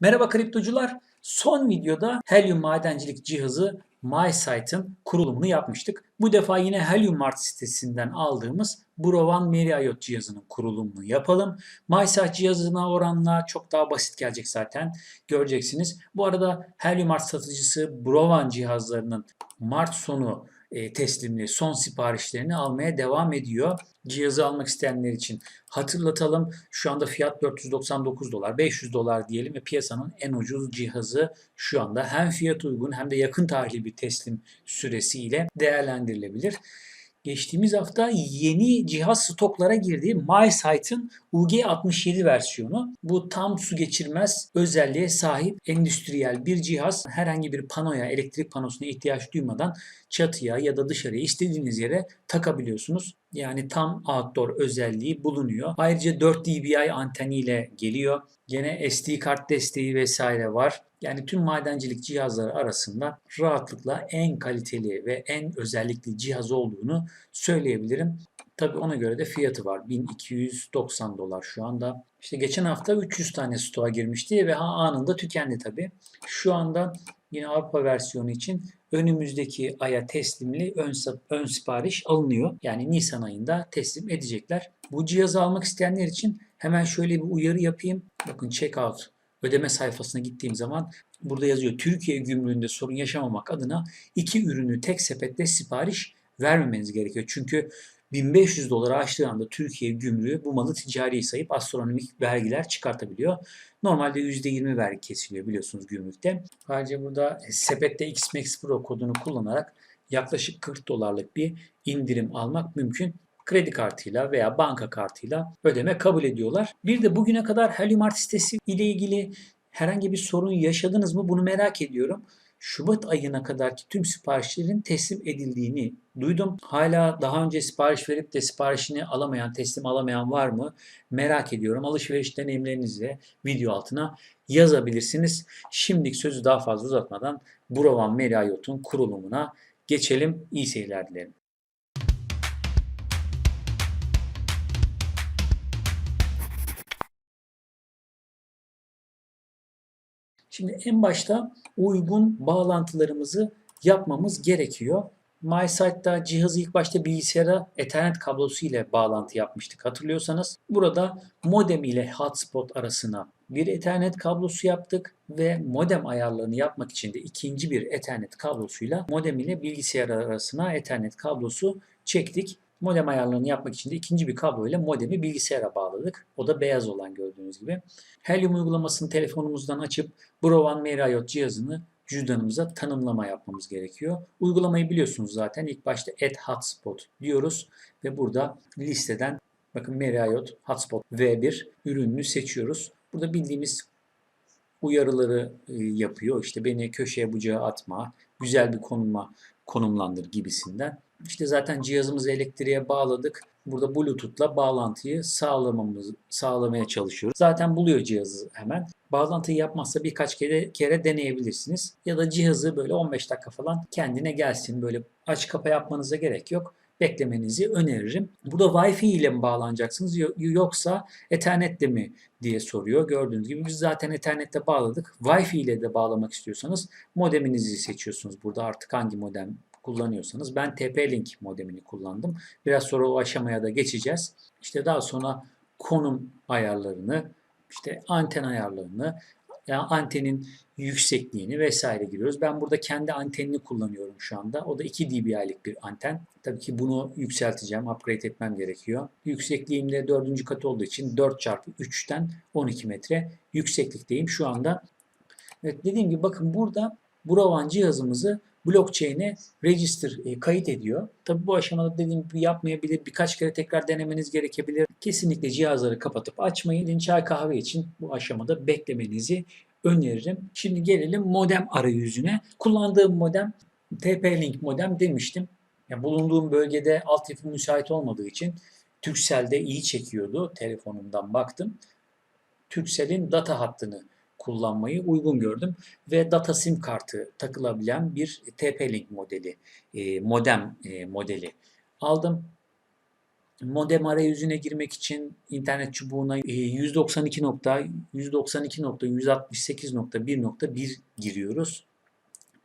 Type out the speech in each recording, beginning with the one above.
Merhaba kriptocular. Son videoda Helium madencilik cihazı MySite'ın kurulumunu yapmıştık. Bu defa yine Helium Mart sitesinden aldığımız Browan Meriayot cihazının kurulumunu yapalım. MySite cihazına oranla çok daha basit gelecek zaten. Göreceksiniz. Bu arada Helium Mart satıcısı Browan cihazlarının Mart sonu teslimli son siparişlerini almaya devam ediyor. Cihazı almak isteyenler için hatırlatalım. Şu anda fiyat 499 dolar, 500 dolar diyelim ve piyasanın en ucuz cihazı şu anda hem fiyat uygun hem de yakın tarihli bir teslim süresiyle değerlendirilebilir. Geçtiğimiz hafta yeni cihaz stoklara girdi. MySite'ın UG67 versiyonu. Bu tam su geçirmez özelliğe sahip endüstriyel bir cihaz. Herhangi bir panoya, elektrik panosuna ihtiyaç duymadan çatıya ya da dışarıya istediğiniz yere takabiliyorsunuz. Yani tam outdoor özelliği bulunuyor. Ayrıca 4 dBi anteniyle geliyor. Gene SD kart desteği vesaire var. Yani tüm madencilik cihazları arasında rahatlıkla en kaliteli ve en özellikli cihaz olduğunu söyleyebilirim. Tabii ona göre de fiyatı var. 1290 dolar şu anda. İşte geçen hafta 300 tane stoğa girmişti ve anında tükendi tabii. Şu anda yine Avrupa versiyonu için önümüzdeki aya teslimli ön, ön sipariş alınıyor. Yani Nisan ayında teslim edecekler. Bu cihazı almak isteyenler için hemen şöyle bir uyarı yapayım. Bakın checkout ödeme sayfasına gittiğim zaman burada yazıyor Türkiye gümrüğünde sorun yaşamamak adına iki ürünü tek sepette sipariş vermemeniz gerekiyor. Çünkü 1500 dolara aştığı anda Türkiye gümrüğü bu malı ticari sayıp astronomik vergiler çıkartabiliyor. Normalde %20 vergi kesiliyor biliyorsunuz gümrükte. Ayrıca burada sepette XMAX Pro kodunu kullanarak yaklaşık 40 dolarlık bir indirim almak mümkün kredi kartıyla veya banka kartıyla ödeme kabul ediyorlar. Bir de bugüne kadar Heliumart sitesi ile ilgili herhangi bir sorun yaşadınız mı bunu merak ediyorum. Şubat ayına kadarki tüm siparişlerin teslim edildiğini duydum. Hala daha önce sipariş verip de siparişini alamayan, teslim alamayan var mı? Merak ediyorum. Alışveriş deneyimlerinizi video altına yazabilirsiniz. Şimdilik sözü daha fazla uzatmadan Browan Meriayot'un kurulumuna geçelim. İyi seyirler dilerim. Şimdi en başta uygun bağlantılarımızı yapmamız gerekiyor. MySite'da cihazı ilk başta bilgisayara Ethernet kablosu ile bağlantı yapmıştık hatırlıyorsanız. Burada modem ile hotspot arasına bir Ethernet kablosu yaptık ve modem ayarlarını yapmak için de ikinci bir Ethernet kablosuyla modem ile bilgisayar arasına Ethernet kablosu çektik. Modem ayarlarını yapmak için de ikinci bir kablo ile modemi bilgisayara bağladık. O da beyaz olan gördüğünüz gibi. Helium uygulamasını telefonumuzdan açıp Browan Meriayot cihazını cüzdanımıza tanımlama yapmamız gerekiyor. Uygulamayı biliyorsunuz zaten. İlk başta Add Hotspot diyoruz ve burada listeden bakın Meriayot Hotspot V1 ürününü seçiyoruz. Burada bildiğimiz uyarıları yapıyor. İşte beni köşeye bucağı atma, güzel bir konuma konumlandır gibisinden. İşte zaten cihazımızı elektriğe bağladık. Burada Bluetooth'la bağlantıyı sağlamamız, sağlamaya çalışıyoruz. Zaten buluyor cihazı hemen. Bağlantıyı yapmazsa birkaç kere, kere deneyebilirsiniz. Ya da cihazı böyle 15 dakika falan kendine gelsin. Böyle aç kapa yapmanıza gerek yok. Beklemenizi öneririm. Burada Wi-Fi ile mi bağlanacaksınız yoksa Ethernet'le mi diye soruyor. Gördüğünüz gibi biz zaten Ethernet'te bağladık. Wi-Fi ile de bağlamak istiyorsanız modeminizi seçiyorsunuz. Burada artık hangi modem kullanıyorsanız ben TP-Link modemini kullandım. Biraz sonra o aşamaya da geçeceğiz. İşte daha sonra konum ayarlarını, işte anten ayarlarını, yani antenin yüksekliğini vesaire giriyoruz. Ben burada kendi antenini kullanıyorum şu anda. O da 2 dB'lik bir anten. Tabii ki bunu yükselteceğim, upgrade etmem gerekiyor. Yüksekliğim de 4. kat olduğu için 4 çarpı 3'ten 12 metre yükseklikteyim şu anda. Evet dediğim gibi bakın burada Browan cihazımızı blockchain'e register e, kayıt ediyor. Tabi bu aşamada dediğim gibi yapmayabilir. Birkaç kere tekrar denemeniz gerekebilir. Kesinlikle cihazları kapatıp açmayın. Çay kahve için bu aşamada beklemenizi öneririm. Şimdi gelelim modem arayüzüne. Kullandığım modem TP-Link modem demiştim. Yani bulunduğum bölgede altyapı müsait olmadığı için Turkcell'de iyi çekiyordu. Telefonumdan baktım. Turkcell'in data hattını kullanmayı uygun gördüm ve data sim kartı takılabilen bir TP-Link modeli, e, modem e, modeli aldım. Modem arayüzüne girmek için internet çubuğuna e, 192.168.1.1 giriyoruz.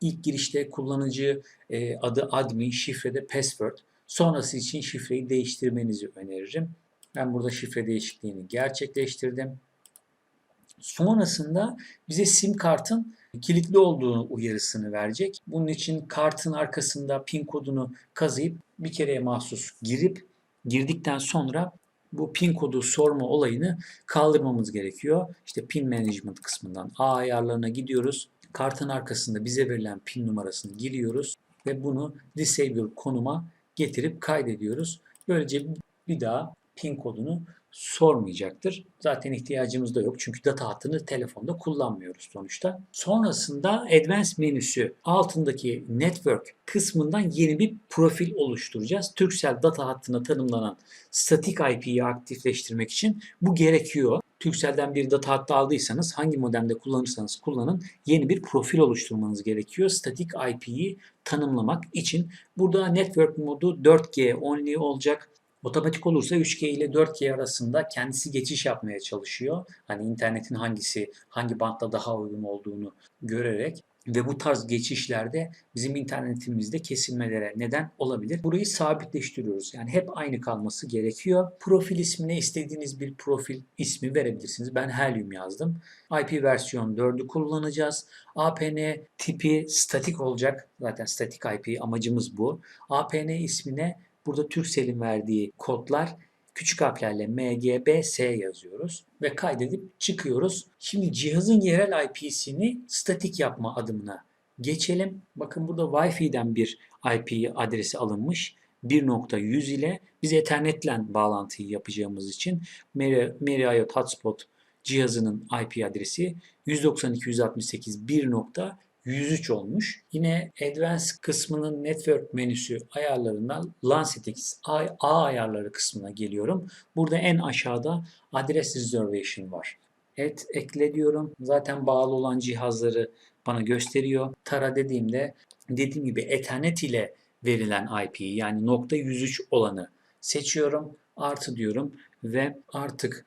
İlk girişte kullanıcı e, adı admin, şifrede password. Sonrası için şifreyi değiştirmenizi öneririm. Ben burada şifre değişikliğini gerçekleştirdim. Sonrasında bize sim kartın kilitli olduğu uyarısını verecek. Bunun için kartın arkasında pin kodunu kazıyıp bir kereye mahsus girip girdikten sonra bu pin kodu sorma olayını kaldırmamız gerekiyor. İşte pin management kısmından A ayarlarına gidiyoruz. Kartın arkasında bize verilen pin numarasını giriyoruz ve bunu disable konuma getirip kaydediyoruz. Böylece bir daha pin kodunu sormayacaktır. Zaten ihtiyacımız da yok çünkü data hattını telefonda kullanmıyoruz sonuçta. Sonrasında Advanced menüsü altındaki Network kısmından yeni bir profil oluşturacağız. Turkcell data hattına tanımlanan statik IP'yi aktifleştirmek için bu gerekiyor. Turkcell'den bir data hattı aldıysanız hangi modemde kullanırsanız kullanın yeni bir profil oluşturmanız gerekiyor. Statik IP'yi tanımlamak için burada network modu 4G only olacak. Otomatik olursa 3G ile 4G arasında kendisi geçiş yapmaya çalışıyor. Hani internetin hangisi, hangi bantla daha uygun olduğunu görerek ve bu tarz geçişlerde bizim internetimizde kesilmelere neden olabilir. Burayı sabitleştiriyoruz. Yani hep aynı kalması gerekiyor. Profil ismine istediğiniz bir profil ismi verebilirsiniz. Ben Helium yazdım. IP versiyon 4'ü kullanacağız. APN tipi statik olacak. Zaten statik IP amacımız bu. APN ismine Burada Turkcell'in verdiği kodlar küçük harflerle MGBS yazıyoruz ve kaydedip çıkıyoruz. Şimdi cihazın yerel IP'sini statik yapma adımına geçelim. Bakın burada Wi-Fi'den bir IP adresi alınmış. 1.100 ile biz Ethernet'le bağlantıyı yapacağımız için Mary IoT Hotspot cihazının IP adresi 192.168.1. 103 olmuş. Yine Advanced kısmının Network menüsü ayarlarından Lancetix A, ayarları kısmına geliyorum. Burada en aşağıda Address Reservation var. Evet ekle diyorum. Zaten bağlı olan cihazları bana gösteriyor. Tara dediğimde dediğim gibi Ethernet ile verilen IP yani nokta 103 olanı seçiyorum. Artı diyorum ve artık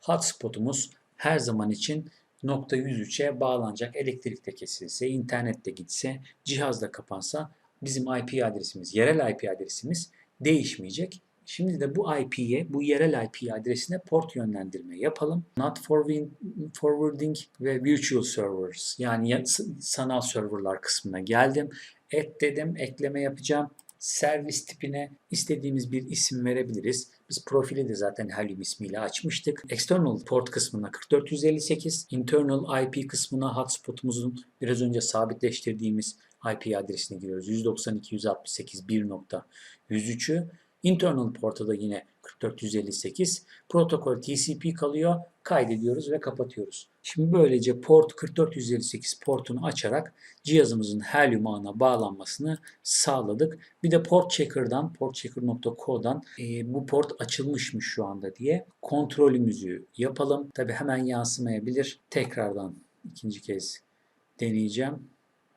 hotspotumuz her zaman için nokta 103'e bağlanacak. Elektrik de kesilse, internet de gitse, cihaz da kapansa bizim IP adresimiz, yerel IP adresimiz değişmeyecek. Şimdi de bu IP'ye, bu yerel IP adresine port yönlendirme yapalım. Not forwarding ve virtual servers yani sanal serverlar kısmına geldim. Et dedim, ekleme yapacağım servis tipine istediğimiz bir isim verebiliriz. Biz profili de zaten Helium ismiyle açmıştık. External port kısmına 4458, internal IP kısmına hotspotumuzun biraz önce sabitleştirdiğimiz IP adresine giriyoruz. 192.168.1.103'ü Internal porta da yine 4458. Protokol TCP kalıyor. Kaydediyoruz ve kapatıyoruz. Şimdi böylece port 4458 portunu açarak cihazımızın Helium ağına bağlanmasını sağladık. Bir de port checker'dan, portchecker.co'dan e, bu port açılmış mı şu anda diye kontrolümüzü yapalım. Tabi hemen yansımayabilir. Tekrardan ikinci kez deneyeceğim.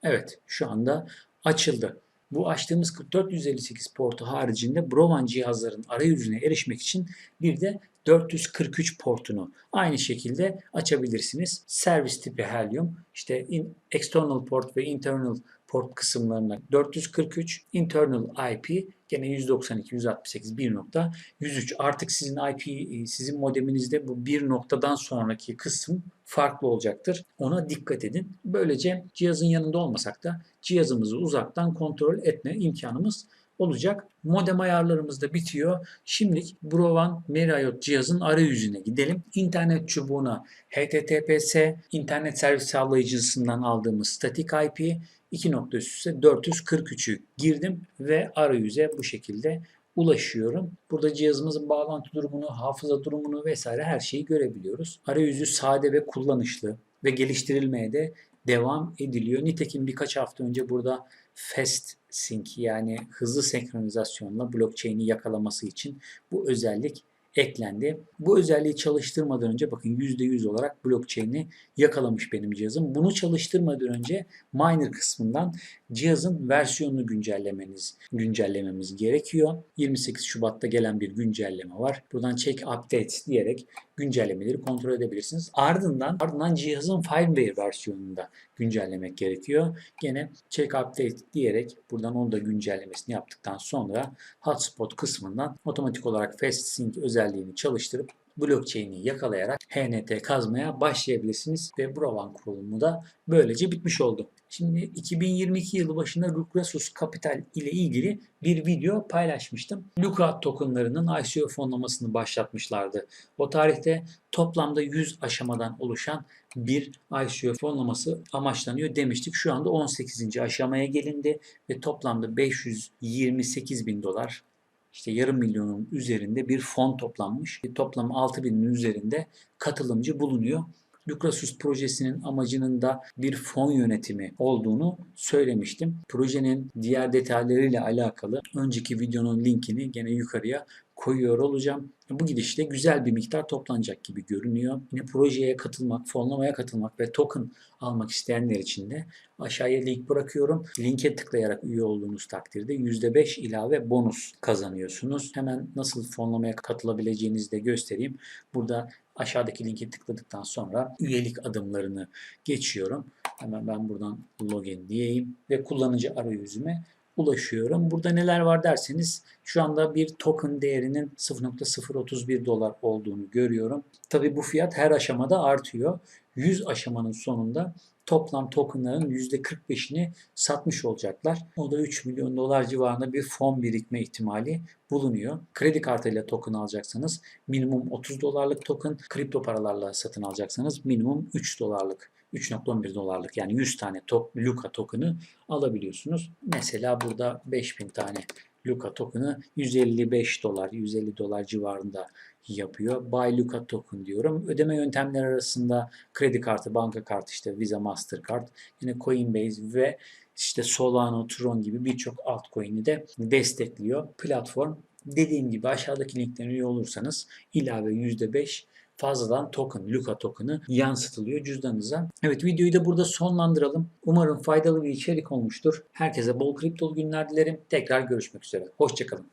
Evet şu anda açıldı. Bu açtığımız 4458 portu haricinde Browan cihazların arayüzüne erişmek için bir de 443 portunu aynı şekilde açabilirsiniz. Servis tipi Helium, işte in, external port ve internal port kısımlarına 443, internal IP gene 192, 168, 1.103. Artık sizin IP, sizin modeminizde bu bir noktadan sonraki kısım farklı olacaktır. Ona dikkat edin. Böylece cihazın yanında olmasak da cihazımızı uzaktan kontrol etme imkanımız olacak. Modem ayarlarımız da bitiyor. Şimdilik Browan Meriot cihazın arayüzüne gidelim. İnternet çubuğuna HTTPS internet servis sağlayıcısından aldığımız statik IP 2 nokta üstü 443'ü girdim ve arayüze bu şekilde ulaşıyorum. Burada cihazımızın bağlantı durumunu, hafıza durumunu vesaire her şeyi görebiliyoruz. Arayüzü sade ve kullanışlı ve geliştirilmeye de devam ediliyor. Nitekim birkaç hafta önce burada Fast Sync yani hızlı senkronizasyonla blockchain'i yakalaması için bu özellik eklendi. Bu özelliği çalıştırmadan önce bakın %100 olarak blockchain'i yakalamış benim cihazım. Bunu çalıştırmadan önce miner kısmından cihazın versiyonunu güncellemeniz güncellememiz gerekiyor. 28 Şubat'ta gelen bir güncelleme var. Buradan check update diyerek güncellemeleri kontrol edebilirsiniz. Ardından ardından cihazın firmware versiyonunda güncellemek gerekiyor. Gene check update diyerek buradan onu da güncellemesini yaptıktan sonra hotspot kısmından otomatik olarak fast sync özelliğini çalıştırıp blockchain'i yakalayarak HNT kazmaya başlayabilirsiniz ve Browan kurulumu da böylece bitmiş oldu. Şimdi 2022 yılı başında Lucrasus Capital ile ilgili bir video paylaşmıştım. Lucra tokenlarının ICO fonlamasını başlatmışlardı. O tarihte toplamda 100 aşamadan oluşan bir ICO fonlaması amaçlanıyor demiştik. Şu anda 18. aşamaya gelindi ve toplamda 528 bin dolar işte yarım milyonun üzerinde bir fon toplanmış. Toplam 6 binin üzerinde katılımcı bulunuyor. Lucrasus projesinin amacının da bir fon yönetimi olduğunu söylemiştim. Projenin diğer detaylarıyla alakalı önceki videonun linkini gene yukarıya koyuyor olacağım. Bu gidişle güzel bir miktar toplanacak gibi görünüyor. Yine projeye katılmak, fonlamaya katılmak ve token almak isteyenler için de aşağıya link bırakıyorum. Linke tıklayarak üye olduğunuz takdirde %5 ilave bonus kazanıyorsunuz. Hemen nasıl fonlamaya katılabileceğinizi de göstereyim. Burada aşağıdaki linke tıkladıktan sonra üyelik adımlarını geçiyorum. Hemen ben buradan login diyeyim ve kullanıcı arayüzüme ulaşıyorum. Burada neler var derseniz şu anda bir token değerinin 0.031 dolar olduğunu görüyorum. Tabi bu fiyat her aşamada artıyor. 100 aşamanın sonunda toplam tokenların %45'ini satmış olacaklar. O da 3 milyon dolar civarında bir fon birikme ihtimali bulunuyor. Kredi kartıyla token alacaksanız minimum 30 dolarlık token, kripto paralarla satın alacaksanız minimum 3 dolarlık 3.11 dolarlık yani 100 tane tok, Luka token'ı alabiliyorsunuz. Mesela burada 5000 tane Luka token'ı 155 dolar, 150 dolar civarında yapıyor. Buy Luka token diyorum. Ödeme yöntemleri arasında kredi kartı, banka kartı işte Visa, Mastercard, yine Coinbase ve işte Solana, Tron gibi birçok altcoin'i de destekliyor platform. Dediğim gibi aşağıdaki linkten üye olursanız ilave %5 fazladan token, Luka token'ı yansıtılıyor cüzdanınıza. Evet videoyu da burada sonlandıralım. Umarım faydalı bir içerik olmuştur. Herkese bol kriptolu günler dilerim. Tekrar görüşmek üzere. Hoşçakalın.